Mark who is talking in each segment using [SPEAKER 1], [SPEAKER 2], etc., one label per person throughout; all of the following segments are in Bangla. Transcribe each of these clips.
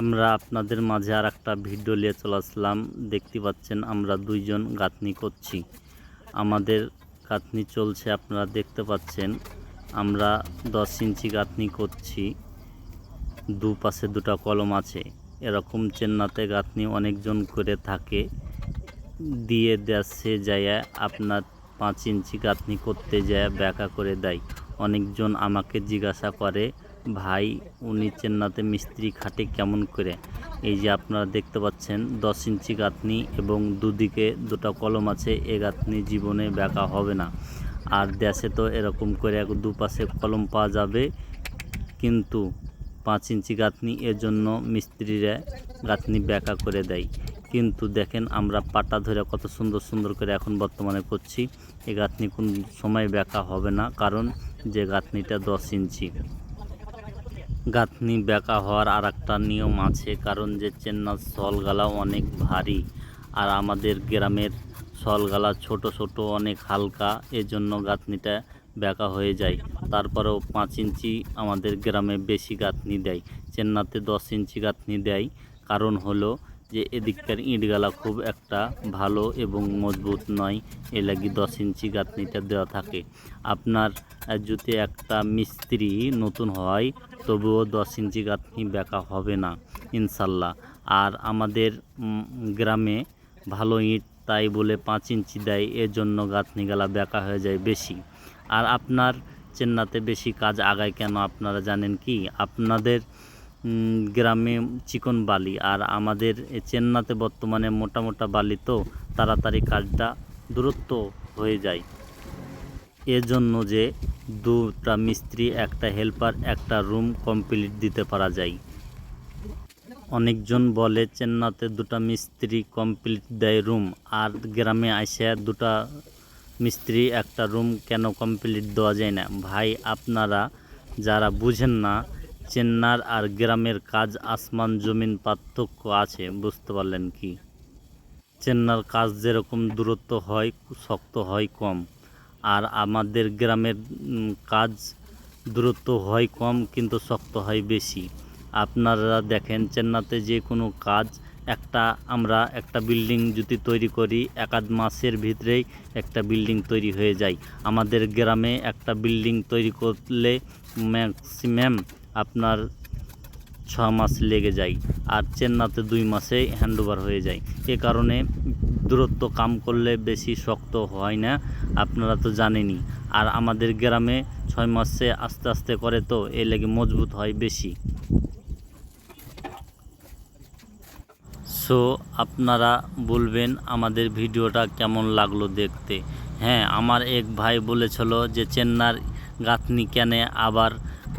[SPEAKER 1] আমরা আপনাদের মাঝে আর একটা ভিডিও নিয়ে চলে আসলাম। দেখতে পাচ্ছেন আমরা দুইজন গাঁথনি করছি। আমাদের গাঁথনি চলছে, আপনারা দেখতে পাচ্ছেন। আমরা দশ ইঞ্চি গাঁথনি করছি। দুপাশে দুটো কলম আছে। এরকম চেন্নাতে গাঁথনি অনেকজন করে থাকে। দিয়ে দেশে যায় আপনার পাঁচ ইঞ্চি গাঁথনি করতে যায় ব্যাকা করে দেয়। অনেকজন আমাকে জিজ্ঞাসা করে ভাই, উনি চেন্নাতে মিস্ত্রি খাটে কেমন করে? এই যে আপনারা দেখতে পাচ্ছেন, দশ ইঞ্চি গাঁথনি এবং দুদিকে দুটো কলম আছে, এ গাঁথনি জীবনে ব্যাকা হবে না। আর দেশে তো এরকম করে এক দুপাশে কলম পাওয়া যাবে, কিন্তু পাঁচ ইঞ্চি গাঁথনি এর জন্য মিস্ত্রিরা গাঁথনি ব্যাকা করে দেয়। কিন্তু দেখেন, আমরা পাটা ধরে কত সুন্দর সুন্দর করে এখন বর্তমানে করছি। এই গাঁথনি কোন সময় ব্যাকা হবে না, কারণ যে গাঁথনিটা দশ ইঞ্চি। গাঁথনি ব্যাকা হওয়ার আর একটা নিয়ম আছে, কারণ যে চেন্নার সলগালা অনেক ভারী আর আমাদের গ্রামের সলগালা ছোট ছোট, অনেক হালকা, এজন্য গাঁথনিটা ব্যাকা হয়ে যায়। তারপরেও পাঁচ ইঞ্চি আমাদের গ্রামে বেশি গাঁথনি দেয় চেন্নাতে দশ ইঞ্চি গাঁথনি দেয়। কারণ হলো যে এদিককার ইটগালা খুব একটা ভালো এবং মজবুত নয়, এ লাগি দশ ইঞ্চি গাঁথনিটা দেওয়া থাকে। আপনার যদি একটা মিস্ত্রি নতুন হয় তবুও দশ ইঞ্চি গাঁথনি ব্যাকা হবে না, ইনশাল্লাহ। আর আমাদের গ্রামে ভালো ইট তাই বলে পাঁচ ইঞ্চি দেয় এর জন্য গাঁথনি গালা ব্যাকা হয়ে যায় বেশি। আর আপনার চেন্নাতে বেশি কাজ আগায় কেন আপনারা জানেন কি? আপনাদের গ্রামে চিকন বালি, আর আমাদের চেন্নাতে বর্তমানে মোটা মোটা বালি তো তাড়াতাড়ি কাজটা দূরত্ব হয়ে যায়। এর জন্য যে দুটা মিস্ত্রি, একটা হেল্পার, একটা রুম কমপ্লিট দিতে পারা যায়। অনেকজন বলে চেন্নাতে দুটা মিস্ত্রি কমপ্লিট দেয় রুম, আর গ্রামে আসে দুটা মিস্ত্রি, একটা রুম কেন কমপ্লিট দেওয়া যায় না? ভাই, আপনারা যারা বুঝেন না চেন্নার আর গ্রামের কাজ আসমান, জমিন পার্থক্য আছে, বুঝতে পারলেন কি? চেন্নার কাজ যেরকম দূরত্ব হয়, শক্ত হয়, কম। আর আমাদের গ্রামের কাজ দূরত্ব হয় কম কিন্তু শক্ত হয় বেশি। আপনারা দেখেন চেন্নাতে যে কোনো কাজ, একটা আমরা একটা বিল্ডিং যদি তৈরি করি, এক আধ মাসের ভিতরেই একটা বিল্ডিং তৈরি হয়ে যায়। আমাদের গ্রামে একটা বিল্ডিং তৈরি করলে ম্যাক্সিমাম আপনার ছ মাস লেগে যায় আর চেন্নাতে দুই মাসে হ্যান্ডওভার হয়ে যায়। এ কারণে দূরত্ব কাম করলে বেশি শক্ত হয় না, আপনারা তো জানেনই। আর আমাদের গ্রামে ছয় মাসে আস্তে আস্তে করে তো এ লেগে মজবুত হয় বেশি। সো আপনারা বলবেন আমাদের ভিডিওটা কেমন লাগল দেখতে। হ্যাঁ আমার এক ভাই বলেছিল যে চেন্নার গাঁথনি কেনে আবার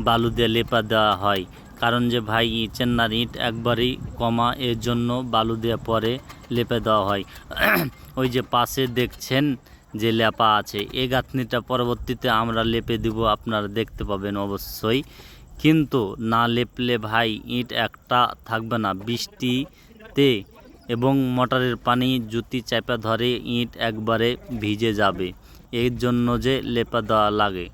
[SPEAKER 1] বালু দিয়ে লেপা দেওয়া হয়। কারণ যে ভাই চেন্নার ইট একবারই কমা, এর জন্য বালু দিয়ে পরে লেপে দেওয়া হয়। ওই যে পাশে দেখছেন যে লেপা আছে এই গাঁথনিটা পরবর্তীতে আমরা লেপে দিব, আপনারা দেখতে পাবেন অবশ্যই। কিন্তু না লেপলে ভাই ইট একটা থাকবে না, বৃষ্টিতে এবং মোটরের পানি জুতি চাপা ধরে ইট একবারে ভিজে যাবে, এর জন্য যে লেপা দেওয়া লাগে।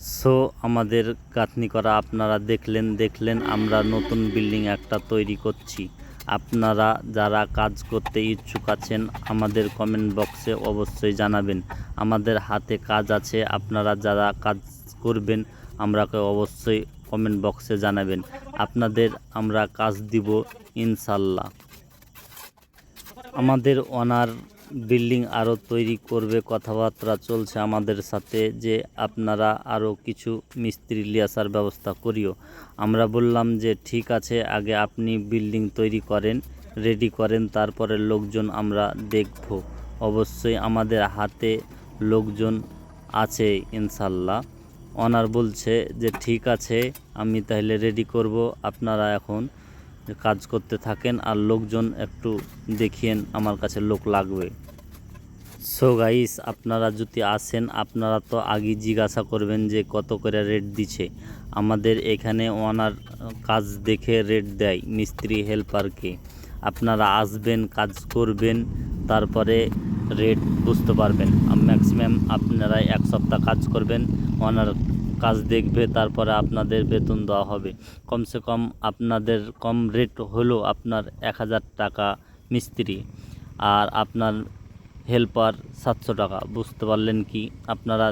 [SPEAKER 1] সো আমাদের গাঁথনি করা আপনারা দেখলেন দেখলেন, আমরা নতুন বিল্ডিং একটা তৈরি করছি। আপনারা যারা কাজ করতে ইচ্ছুক আছেন, আমাদের কমেন্ট বক্সে অবশ্যই জানাবেন। আমাদের হাতে কাজ আছে, আপনারা যারা কাজ করবেন, আমরাকে অবশ্যই কমেন্ট বক্সে জানাবেন। আপনাদের আমরা কাজ দিব, ইনশাল্লাহ। আমাদের ওনার বিল্ডিং আরও তৈরি করবে, কথাবার্তা চলছে আমাদের সাথে যে আপনারা আরও কিছু মিস্ত্রি লিয়াসার ব্যবস্থা করিও। আমরা বললাম যে ঠিক আছে, আগে আপনি বিল্ডিং তৈরি করেন, রেডি করেন, তারপরে লোকজন আমরা দেখব। অবশ্যই আমাদের হাতে লোকজন আছে ইনশাল্লাহ। অনার বলছে যে ঠিক আছে, আমি তাহলে রেডি করব, আপনারা এখন কাজ করতে থাকেন আর লোকজন একটু দেখিয়েন আমার কাছে লোক লাগবে। সো গাইস আপনারা যদি আসেন, আপনারা তো আগে জিজ্ঞাসা করবেন যে কত করে রেট দিছে আমাদের এখানে ওনার কাজ দেখে রেট দেয়, মিস্ত্রি হেল্পারকে আপনারা আসবেন, কাজ করবেন, তারপরে রেট বুঝতে পারবেন। ম্যাক্সিমাম আপনারা এক সপ্তাহ কাজ করবেন ওনার কাজ দেখবে, তারপরে আপনাদের বেতন দেওয়া হবে। কমসে কম আপনাদের কম রেট হলো আপনার এক হাজার টাকা মিস্ত্রি আর আপনার হেল্পার সাতশো টাকা। বুঝতে পারলেন কি? আপনারা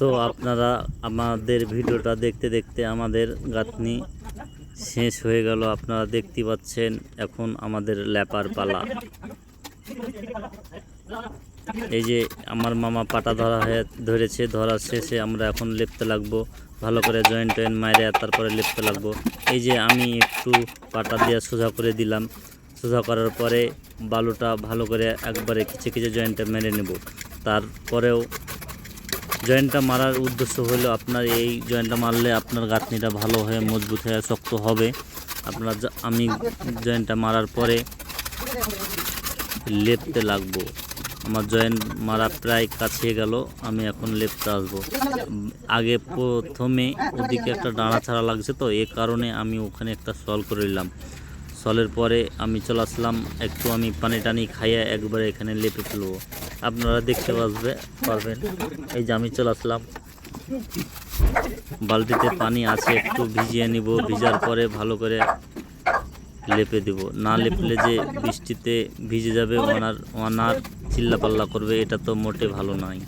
[SPEAKER 1] তো আপনারা আমাদের ভিডিওটা দেখতে দেখতে আমাদের গাঁথনি শেষ হয়ে গেল। আপনারা দেখতে পাচ্ছেন এখন আমাদের ল্যাপার পালা। এই যে আমার মামা পাটা ধরা হয়ে ধরেছে, ধরার শেষে আমরা এখন লেপতে লাগবো। ভালো করে জয়েন্ট টয়েন্ট মারে তারপরে লেপতে লাগবো। এই যে আমি একটু পাটা দিয়ে সোজা করে দিলাম। সোজা করার পরে বালুটা ভালো করে একবারে খিচে খিচে জয়েন্টটা মেরে নেব। তারপরেও জয়েন্টটা মারার উদ্দেশ্য হলো আপনার এই জয়েন্টটা মারলে আপনার গাঁথনিটা ভালো হয়ে মজবুত হয়ে শক্ত হবে। আপনার আমি জয়েন্টটা মারার পরে লেপতে লাগবো। আমার জয়েন্ট মারা প্রায় কাছে গেল, আমি এখন লেপতে আসব। আগে প্রথমে ওদিকে একটা ডাঁড়া ছাড়া লাগছে তো, এ কারণে আমি ওখানে একটা সল করে নিলাম। সলের পরে আমি চলে আসলাম, একটু আমি পানি টানি খাইয়ে একবারে এখানে লেপে ফেলব। আপনারা দেখতে পাসবে পারবেন। এই যে আমি চলে আসলাম। বালতিতে পানি আছে, একটু ভিজিয়ে নিব। ভিজার পরে ভালো করে লেপে দেব। না লেপলে যে বৃষ্টিতে ভিজে যাবে, ওনার ওনার চিল্লাপাল্লা করবে, এটা তো মোটে ভালো নয়।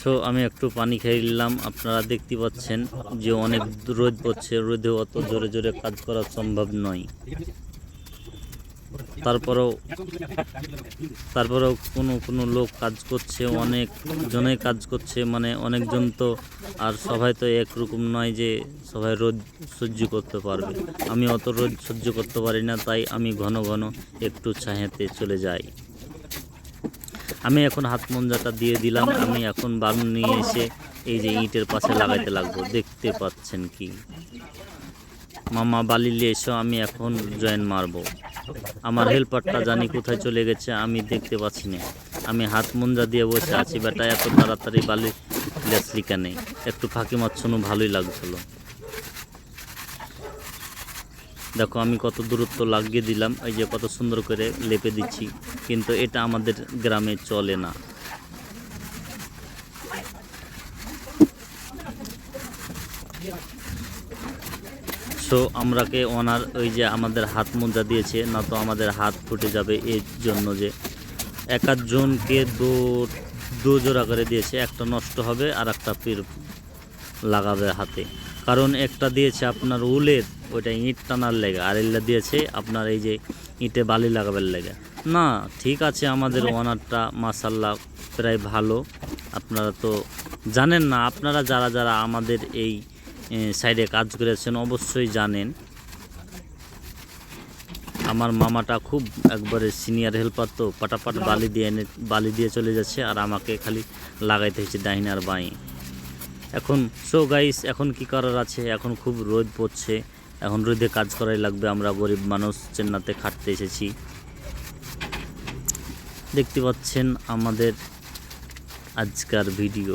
[SPEAKER 1] সো আমি একটু পানি খেয়ে নিলাম। আপনারা দেখতে পাচ্ছেন যে অনেক রোদ পড়ছে। রোদে অত জোরে জোরে কাজ করা সম্ভব নয়। তারপরেও তারপরেও কোনো কোনো লোক কাজ করছে, অনেক জনে কাজ করছে মানে অনেকজন তো আর সবাই তো একরকম নয় যে সবাই রোদ সহ্য করতে পারবে। আমি অত রোদ সহ্য করতে পারি না, তাই আমি ঘন ঘন একটু ছায়াতে চলে যাই। আমি এখন হাত মঞ্জাটা দিয়ে দিলাম, আমি এখন বালু নিয়ে এসে এই যে ইটের পাশে লাগাইতে লাগবো, দেখতে পাচ্ছেন কি? মামা বালি নিয়ে এসো, আমি এখন জয়েন মারবো। আমার হেল্পারটা জানি কোথায় চলে গেছে, আমি দেখতে পাচ্ছি না। আমি হাত মঞ্জা দিয়ে বসে আছি, বেটা, এত তাড়াতাড়ি বালি লেসলি কেন একটু ফাঁকি মাচ্ছনও ভালোই লাগছিল। দেখো, আমি কত দূরত্ব লাগিয়ে দিলাম, এই যে কত সুন্দর করে লেপে দিচ্ছি, কিন্তু এটা আমাদের গ্রামে চলে না। সো আমরাকে ওনার ওই যে আমাদের হাত মোজা দিয়েছে, না তো আমাদের হাত ফুটে যাবে এর জন্য যে এক জনকে দু দু জোড়া করে দিয়েছে, একটা নষ্ট হবে আর একটা ফির লাগাবে হাতে। কারণ একটা দিয়েছে আপনার উলের, ওইটা ইট টানার লেগে, আর এগুলা দিয়েছে আপনার এই যে ইটে বালি লাগাবার লেগে। না, ঠিক আছে আমাদের ওনারটা মাসাল্লাহ প্রায় ভালো। আপনারা তো জানেন না, আপনারা যারা যারা আমাদের এই সাইডে কাজ করেছেন, অবশ্যই জানেন। আমার মামাটা খুব একবারে সিনিয়র হেল্পার তো, পাটাপাট বালি দিয়ে এনে, বালি দিয়ে চলে যাচ্ছে আর আমাকে খালি লাগাইতে হচ্ছে ডাইন আর বাঁয়ে এখন সো গাইস এখন কি করার আছে? এখন খুব রোদ পড়ছে, এখন রোদে কাজ করাই লাগবে, আমরা গরিব মানুষ চেন্নাতে খাটতে এসেছি। দেখতে পাচ্ছেন আমাদের আজকার ভিডিও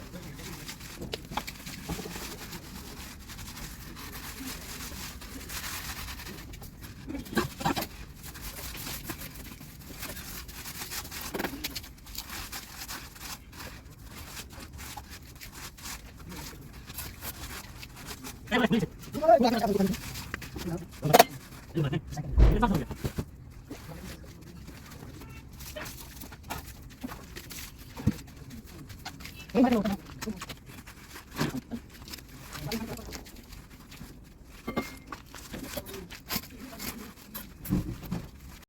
[SPEAKER 2] 我
[SPEAKER 1] 刚才下头就看见。六百，六百，三，